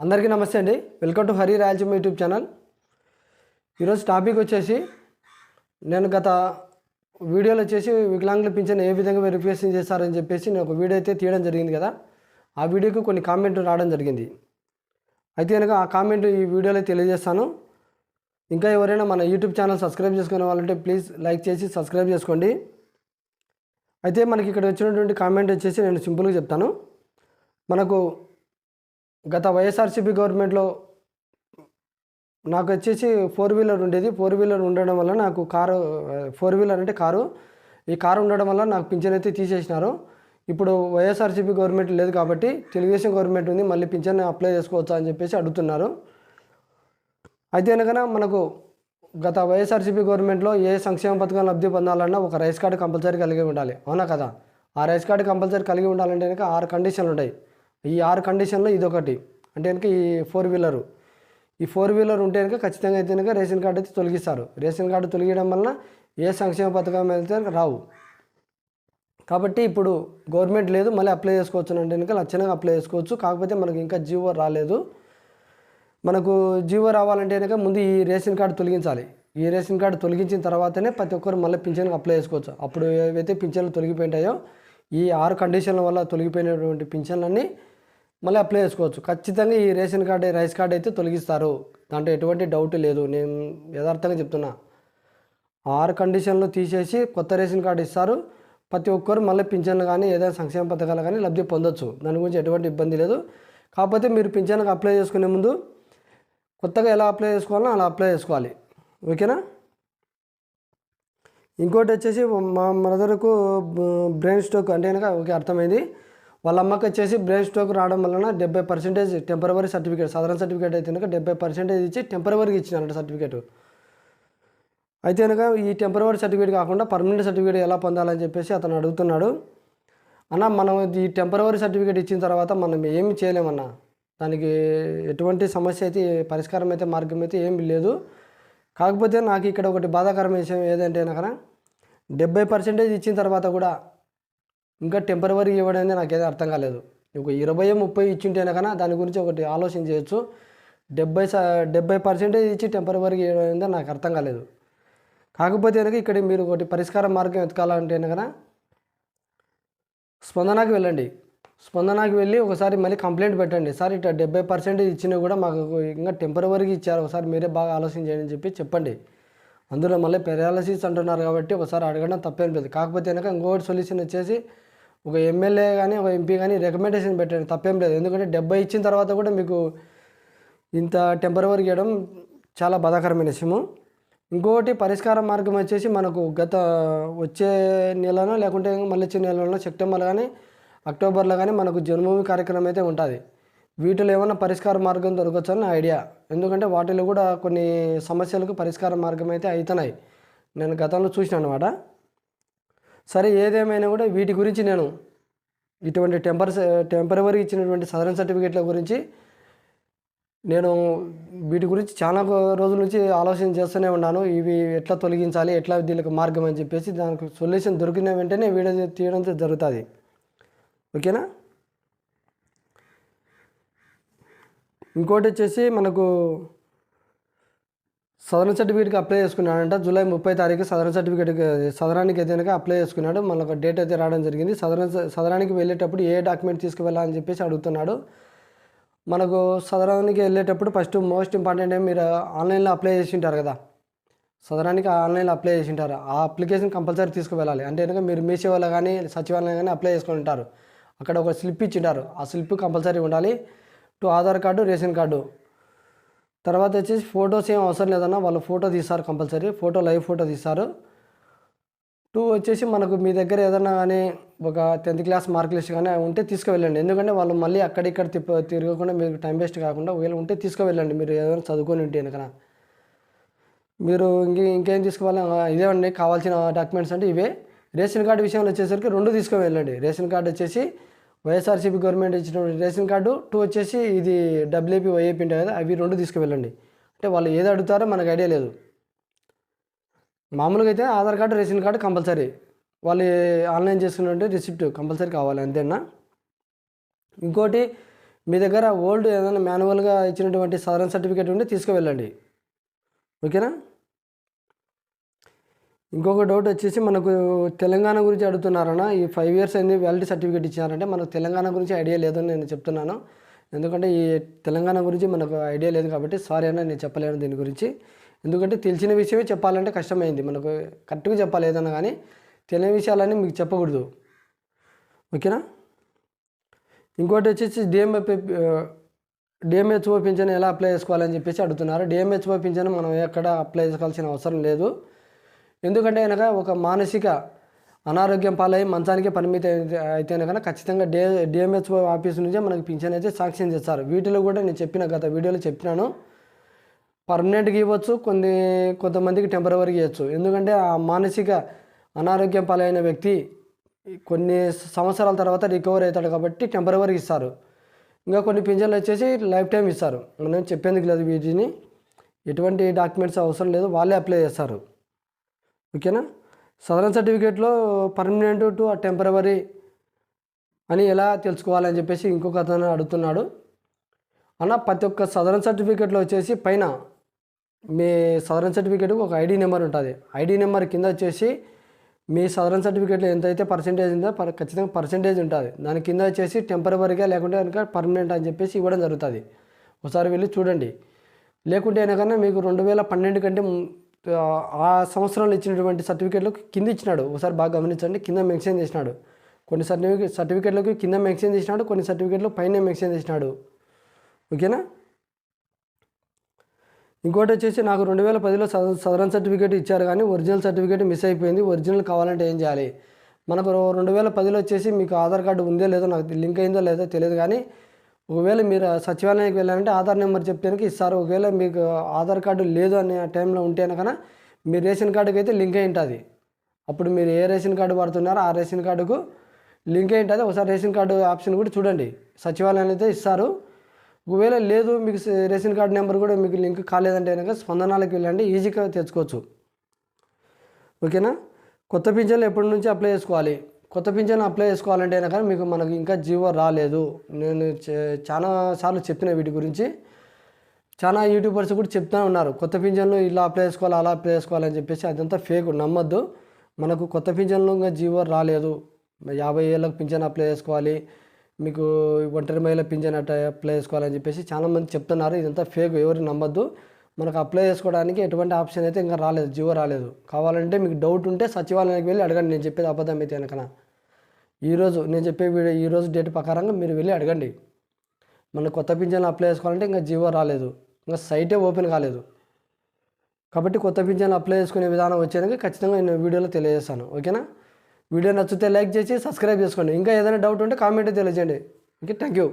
అందరికీ నమస్తే అండి. Welcome to Hari Rayalaseema YouTube channel ఈరోజు టాపిక్ వచ్చేసి నేను గత వీడియోలో వచ్చేసి వికలాంగుల పింఛన్ ఏ విధంగా వెరిఫికేషన్ చేస్తారని చెప్పేసి నేను ఒక వీడియో అయితే తీయడం జరిగింది కదా. ఆ వీడియోకి కొన్ని కామెంట్లు రావడం జరిగింది. అయితే కనుక ఆ కామెంట్ ఈ వీడియోలో తెలియజేస్తాను. ఇంకా ఎవరైనా మన యూట్యూబ్ ఛానల్ సబ్స్క్రైబ్ చేసుకునే వాళ్ళంటే ప్లీజ్ లైక్ చేసి సబ్స్క్రైబ్ చేసుకోండి. అయితే మనకి ఇక్కడ వచ్చినటువంటి కామెంట్ వచ్చేసి నేను సింపుల్గా చెప్తాను. మనకు గత వైఎస్ఆర్సీపీ గవర్నమెంట్లో నాకు వచ్చేసి ఫోర్ వీలర్ ఉండేది. ఫోర్ వీలర్ ఉండడం వల్ల నాకు కారు ఫోర్ వీలర్ అంటే కారు. ఈ కారు ఉండడం వల్ల నాకు పింఛన్ అయితే తీసేసినారు. ఇప్పుడు వైఎస్ఆర్సీపీ గవర్నమెంట్ లేదు కాబట్టి తెలుగుదేశం గవర్నమెంట్ ఉంది. మళ్ళీ పింఛన్ అప్లై చేసుకోవచ్చా అని చెప్పేసి అడుగుతున్నారు. అయితే అనగా మనకు గత వైఎస్ఆర్సీపీ గవర్నమెంట్లో ఏ సంక్షేమ పథకం లబ్ధి పొందాలన్నా ఒక రైస్ కార్డు కంపల్సరీ కలిగి ఉండాలి. అవునా కదా? ఆ రైస్ కార్డు కంపల్సరీ కలిగి ఉండాలంటే కనుక ఆరు కండిషన్లు ఉంటాయి. ఈ ఆరు కండిషన్లో ఇదొకటి. అంటే కనుక ఈ ఫోర్ వీలరు ఈ ఫోర్ వీలర్ ఉంటే కనుక ఖచ్చితంగా అయితే కనుక రేషన్ కార్డు అయితే తొలగిస్తారు. రేషన్ కార్డు తొలగించడం వలన ఏ సంక్షేమ పథకం అయితే రావు. కాబట్టి ఇప్పుడు గవర్నమెంట్ లేదు మళ్ళీ అప్లై చేసుకోవచ్చు అంటే కనుక లక్షణంగా అప్లై చేసుకోవచ్చు. కాకపోతే మనకు ఇంకా జీవో రాలేదు. మనకు జీవో రావాలంటే కనుక ముందు ఈ రేషన్ కార్డు తొలగించాలి. ఈ రేషన్ కార్డు తొలగించిన తర్వాతనే ప్రతి ఒక్కరు మళ్ళీ పింఛన్కి అప్లై చేసుకోవచ్చు. అప్పుడు ఏవైతే పింఛన్లు తొలగిపోయింటాయో ఈ ఆరు కండిషన్ల వల్ల తొలగిపోయినటువంటి పింఛన్లన్నీ మళ్ళీ అప్లై చేసుకోవచ్చు. ఖచ్చితంగా ఈ రేషన్ కార్డు రైస్ కార్డు అయితే తొలగిస్తారు. దాంట్లో ఎటువంటి డౌట్ లేదు. నేను యథార్థంగా చెప్తున్నా. ఆరు కండిషన్లు తీసేసి కొత్త రేషన్ కార్డు ఇస్తారు. ప్రతి ఒక్కరు మళ్ళీ పింఛన్లు కానీ ఏదైనా సంక్షేమ పథకాలు కానీ లబ్ధి పొందొచ్చు. దాని గురించి ఎటువంటి ఇబ్బంది లేదు. కాకపోతే మీరు పింఛన్కి అప్లై చేసుకునే ముందు కొత్తగా ఎలా అప్లై చేసుకోవాలో అలా అప్లై చేసుకోవాలి. ఓకేనా? ఇంకోటి వచ్చేసి మా బ్రదర్కు బ్రెయిన్ స్ట్రోక్ అంటే కనుక ఓకే అర్థమైంది. వాళ్ళ అమ్మకి వచ్చేసి బ్రెయిన్ స్ట్రోక్ రావడం వలన డెబ్బై పర్సెంటేజ్ టెంపరవరీ సర్టిఫికేట్ సాధారణ సర్టిఫికేట్ అయితే కనుక డెబ్బై పర్సెంటేజ్ ఇచ్చి టెంపరవరీకి ఇచ్చినారంట సర్టిఫికేట్. అయితే కనుక ఈ టెంపరవరీ సర్టిఫికేట్ కాకుండా పర్మనెంట్ సర్టిఫికేట్ ఎలా పొందాలని చెప్పేసి అతను అడుగుతున్నాడు. అన్న మనం ఈ టెంపరవరీ సర్టిఫికేట్ ఇచ్చిన తర్వాత మనం ఏమి చేయలేమన్నా? దానికి ఎటువంటి సమస్య అయితే పరిష్కారం అయితే మార్గం అయితే ఏమి లేదు. కాకపోతే నాకు ఇక్కడ ఒకటి బాధాకరమైన విషయం ఏదంటే కనుక డెబ్బై పర్సెంటేజ్ ఇచ్చిన తర్వాత కూడా ఇంకా టెంపరీ ఇవ్వడం అనేది నాకేదో అర్థం కాలేదు. ఒక ఇరవై ముప్పై ఇచ్చింటే కన్నా దాని గురించి ఒకటి ఆలోచన చేయొచ్చు డెబ్బై డెబ్బై పర్సెంటేజ్ ఇచ్చి టెంపరవరీ ఇవ్వడం అనేది నాకు అర్థం కాలేదు. కాకపోతే కనుక ఇక్కడ మీరు ఒకటి పరిష్కార మార్గం వెతకాలంటే కనుక స్పందనకు వెళ్ళండి. స్పందనకు వెళ్ళి ఒకసారి మళ్ళీ కంప్లైంట్ పెట్టండి. సార్ ఇట్లా డెబ్బై పర్సెంటేజ్ ఇచ్చినా కూడా మాకు ఇంకా టెంపరవరీగా ఇచ్చారు. ఒకసారి మీరే బాగా ఆలోచన చేయండి అని చెప్పి చెప్పండి. అందులో మళ్ళీ పెరాలసిస్ అంటున్నారు కాబట్టి ఒకసారి అడగడం తప్పేం లేదు. కాకపోతే కనుక ఇంకొకటి సొల్యూషన్ వచ్చేసి ఒక ఎమ్మెల్యే కానీ ఒక ఎంపీ కానీ రికమెండేషన్ పెట్టండి. తప్పేం లేదు. ఎందుకంటే డెబ్బై ఇచ్చిన తర్వాత కూడా మీకు ఇంత టెంపరవరీ ఇవ్వడం చాలా బాధాకరమైన విషయము. ఇంకోటి పరిష్కార మార్గం వచ్చేసి మనకు గత వచ్చే నెలనో లేకుంటే మళ్ళీ వచ్చే నెలలో సెప్టెంబర్లో కానీ అక్టోబర్లో కానీ మనకు జన్మభూమి కార్యక్రమం అయితే ఉంటుంది. వీటిలో ఏమైనా పరిష్కార మార్గం దొరకవచ్చని అని ఐడియా. ఎందుకంటే వాటిలో కూడా కొన్ని సమస్యలకు పరిష్కార మార్గం అయితే అవుతున్నాయి. నేను గతంలో చూసిన అనమాట సరే ఏదేమైనా కూడా వీటి గురించి నేను ఇటువంటి టెంపర్ టెంపరవరీ ఇచ్చినటువంటి సదరన్ సర్టిఫికేట్ల గురించి నేను వీటి గురించి చాలా రోజుల నుంచి ఆలోచన చేస్తూనే ఉన్నాను. ఇవి ఎట్లా తొలగించాలి ఎట్లా దీనికి మార్గం అని చెప్పేసి దానికి సొల్యూషన్ దొరికిన వెంటనే వీడియో తీయడం జరుగుతుంది. ఓకేనా? ఇంకోటి వచ్చేసి మనకు సదరన్ సర్టిఫికేట్కి అప్లై చేసుకున్నాడంట. జూలై ముప్పై తారీఖు సదరన్ సర్టిఫికేట్ సదరానికి అయితే అప్లై చేసుకున్నాడు. మళ్ళీ ఒక డేట్ అయితే రావడం జరిగింది. సదరన్ సదరానికి వెళ్ళేటప్పుడు ఏ డాక్యుమెంట్ తీసుకువెళ్ళాలని చెప్పేసి అడుగుతున్నాడు. మనకు సదరానికి వెళ్ళేటప్పుడు ఫస్ట్ మోస్ట్ ఇంపార్టెంట్ మీరు ఆన్లైన్లో అప్లై చేసి ఉంటారు కదా. సదరానికి ఆన్లైన్లో అప్లై చేసి ఉంటారు. ఆ అప్లికేషన్ కంపల్సరీ తీసుకువెళ్ళాలి. అంటే కనుక మీరు మీ సేవలో కానీ సచివాలయం కానీ అప్లై చేసుకొని ఉంటారు. అక్కడ ఒక స్లిప్ ఇచ్చింటారు ఆ స్లిప్ కంపల్సరీ ఉండాలి. Two Aadhaar card ration card. తర్వాత వచ్చేసి ఫొటోస్ ఏం అవసరం లేదన్నా వాళ్ళు ఫోటో తీస్తారు కంపల్సరీ ఫోటో లైవ్ ఫోటో తీస్తారు. టూ వచ్చేసి మనకు మీ దగ్గర ఏదైనా కానీ ఒక టెన్త్ క్లాస్ మార్క్ లిస్ట్ కానీ ఉంటే తీసుకువెళ్ళండి. ఎందుకంటే వాళ్ళు మళ్ళీ అక్కడిక్కడ తిప్ప తిరగకుండా మీకు టైం వేస్ట్ కాకుండా ఒకవేళ ఉంటే తీసుకువెళ్ళండి. మీరు ఏదైనా చదువుకొని ఉంటే కనుక మీరు ఇంకే ఇంకేం తీసుకోవాలి? ఇదే అండి. కావాల్సిన డాక్యుమెంట్స్ అంటే ఇవే. రేషన్ కార్డు విషయంలో వచ్చేసరికి రెండు తీసుకుని వెళ్ళండి రేషన్ కార్డు వచ్చేసి వైఎస్ఆర్సీపీ గవర్నమెంట్ ఇచ్చినటువంటి రేషన్ కార్డు టూ వచ్చేసి ఇది డబ్ల్యూపీ వైఏపీ ఉంటాయి కదా అవి రెండు తీసుకువెళ్ళండి. అంటే వాళ్ళు ఏది అడుగుతారో మనకు ఐడియా లేదు. మామూలుగా అయితే Aadhaar card ration card compulsory. వాళ్ళు ఆన్లైన్ చేసుకున్నట్టు రిసిప్ట్ కంపల్సరీ కావాలి అంతేనా? ఇంకోటి మీ దగ్గర ఓల్డ్ ఏదైనా మాన్యువల్గా ఇచ్చినటువంటి సదరన్ సర్టిఫికేట్ ఉంటే తీసుకువెళ్ళండి. ఓకేనా? ఇంకొక డౌట్ వచ్చేసి మనకు తెలంగాణ గురించి అడుగుతున్నారన్న. ఈ ఫైవ్ ఇయర్స్ అయింది వ్యాలిటీ సర్టిఫికేట్ ఇచ్చినారంటే మనకు తెలంగాణ గురించి ఐడియా లేదని నేను చెప్తున్నాను. ఎందుకంటే ఈ తెలంగాణ గురించి మనకు ఐడియా లేదు కాబట్టి సారీ అన్న నేను చెప్పలేను దీని గురించి. ఎందుకంటే తెలిసిన విషయమే చెప్పాలంటే కష్టమైంది. మనకు కరెక్ట్గా చెప్పాలి ఏదన్నా కానీ తెలియని విషయాలన్నీ మీకు చెప్పకూడదు. ఓకేనా? ఇంకోటి వచ్చేసి డిఎంఎఫ్ డిఎంహెచ్ఓ పింఛన్ ఎలా అప్లై చేసుకోవాలని చెప్పేసి అడుగుతున్నారు. డిఎంహెచ్ఓ పింఛన్ మనం ఎక్కడ అప్లై చేసుకోవాల్సిన అవసరం లేదు. ఎందుకంటే కనుక ఒక మానసిక అనారోగ్యం పాలై మంచానికి పరిమిత అయితే- కనుక ఖచ్చితంగా డే డిఎంహెచ్ఓ ఆఫీస్ నుంచే మనకి పింఛన్ అయితే సాక్ష్యం చేస్తారు. వీటిలో కూడా నేను చెప్పిన గత వీడియోలో చెప్పినాను. పర్మనెంట్గా ఇవ్వచ్చు కొన్ని కొంతమందికి టెంపరీగా ఇవ్వచ్చు. ఎందుకంటే ఆ మానసిక అనారోగ్యం పాలైన వ్యక్తి కొన్ని సంవత్సరాల తర్వాత రికవర్ అవుతాడు కాబట్టి టెంపరీగా ఇస్తారు. ఇంకా కొన్ని పింఛన్లు వచ్చేసి లైఫ్ టైం ఇస్తారు. మనం చెప్పేందుకు లేదు వీటిని. ఎటువంటి డాక్యుమెంట్స్ అవసరం లేదు. వాళ్ళే అప్లై చేస్తారు. ఓకేనా? సదరన్ సర్టిఫికేట్లో పర్మనెంట్ టు టెంపరవరీ అని ఎలా తెలుసుకోవాలని చెప్పేసి ఇంకొక అతను అడుగుతున్నాడు. అన్న ప్రతి ఒక్క సదరన్ సర్టిఫికేట్లో వచ్చేసి పైన మీ సదరన్ సర్టిఫికేట్ ఒక ఐడి నెంబర్ ఉంటుంది. ఐడి నెంబర్ కింద వచ్చేసి మీ సదరన్ సర్టిఫికేట్లో ఎంతైతే పర్సంటేజ్ ఉందో ఖచ్చితంగా పర్సెంటేజ్ ఉంటుంది. దాని కింద వచ్చేసి టెంపరవరీగా లేకుంటే కనుక పర్మనెంట్ అని చెప్పేసి ఇవ్వడం జరుగుతుంది. ఒకసారి వెళ్ళి చూడండి. లేకుంటే కన్నా మీకు రెండు వేల పన్నెండు కంటే ఆ- సంవత్సరంలో ఇచ్చినటువంటి సర్టిఫికేట్లకు కింద ఇచ్చినాడు. ఒకసారి బాగా గమనించండి. కింద మెన్షన్ చేసినాడు. కొన్ని సర్టిఫికేట్ సర్టిఫికేట్లకు కింద మెన్షన్ చేసినాడు. కొన్ని సర్టిఫికేట్లు పైన మెన్షన్ చేసినాడు. ఓకేనా? ఇంకోటి వచ్చేసి నాకు రెండు వేల పదిలో సదరన్ సర్టిఫికేట్ ఇచ్చారు కానీ ఒరిజినల్ సర్టిఫికేట్ మిస్ అయిపోయింది. ఒరిజినల్ కావాలంటే ఏం చేయాలి? మనకు రెండు వేల పదిలో వచ్చేసి మీకు ఆధార్ కార్డు ఉందో లేదో నాకు లింక్ అయిందో లేదో తెలియదు కానీ ఒకవేళ మీరు సచివాలయానికి వెళ్ళాలంటే ఆధార్ నెంబర్ చెప్తేనక ఇస్తారు. ఒకవేళ మీకు ఆధార్ కార్డు లేదు అనే టైంలో ఉంటే కనుక మీ రేషన్ కార్డుకి అయితే లింక్ అయి ఉంటుంది. అప్పుడు మీరు ఏ రేషన్ కార్డు వాడుతున్నారో ఆ రేషన్ కార్డుకు లింక్ అయి ఉంటుంది. ఒకసారి రేషన్ కార్డు ఆప్షన్ కూడా చూడండి. సచివాలయాన్ని అయితే ఇస్తారు. ఒకవేళ లేదు మీకు రేషన్ కార్డు నెంబర్ కూడా మీకు లింక్ కాలేదంటే కనుక స్పందనాలకు వెళ్ళండి. ఈజీగా తెచ్చుకోవచ్చు. ఓకేనా? కొత్త పింఛన్లు ఎప్పటి నుంచి అప్లై చేసుకోవాలి? కొత్త పింఛన్ అప్లై చేసుకోవాలంటే కానీ మీకు మనకు ఇంకా జీవో రాలేదు. నేను చే- చాలా సార్లు చెప్పిన వీటి గురించి. చాలా యూట్యూబర్స్ కూడా చెప్తూనే ఉన్నారు. కొత్త పింఛన్లు ఇలా అప్లై చేసుకోవాలి అలా అప్లై చేసుకోవాలని చెప్పేసి అదంతా ఫేక్ నమ్మద్దు. మనకు కొత్త పింఛన్లు ఇంకా జీవో రాలేదు. యాభై ఏళ్ళకు పింఛన్ అప్లై చేసుకోవాలి. మీకు ఒంటరి మహిళ పింఛన్ అట్లా అప్లై చేసుకోవాలని చెప్పేసి చాలామంది చెప్తున్నారు. ఇదంతా ఫేక్ ఎవరు నమ్మద్దు. మనకు అప్లై చేసుకోవడానికి ఎటువంటి ఆప్షన్ అయితే ఇంకా రాలేదు జివో రాలేదు. కావాలంటే మీకు డౌట్ ఉంటే సచివాలయానికి వెళ్ళి అడగండి. నేను చెప్పేది అబద్ధం అయితే కనుక. ఈరోజు నేను చెప్పే వీడియో ఈరోజు డేట్ ప్రకారంగా మీరు వెళ్ళి అడగండి. మన కొత్త పింఛన్ అప్లై చేసుకోవాలంటే ఇంకా జియో రాలేదు. ఇంకా సైటే ఓపెన్ కాలేదు. కాబట్టి కొత్త పింఛన్ అప్లై చేసుకునే విధానం వచ్చేందుకు ఖచ్చితంగా నేను వీడియోలో తెలియజేస్తాను. ఓకేనా వీడియో నచ్చితే లైక్ చేసి సబ్స్క్రైబ్ చేసుకోండి. ఇంకా ఏదైనా డౌట్ ఉంటే కామెంట్ తెలియజేయండి. Okay thank you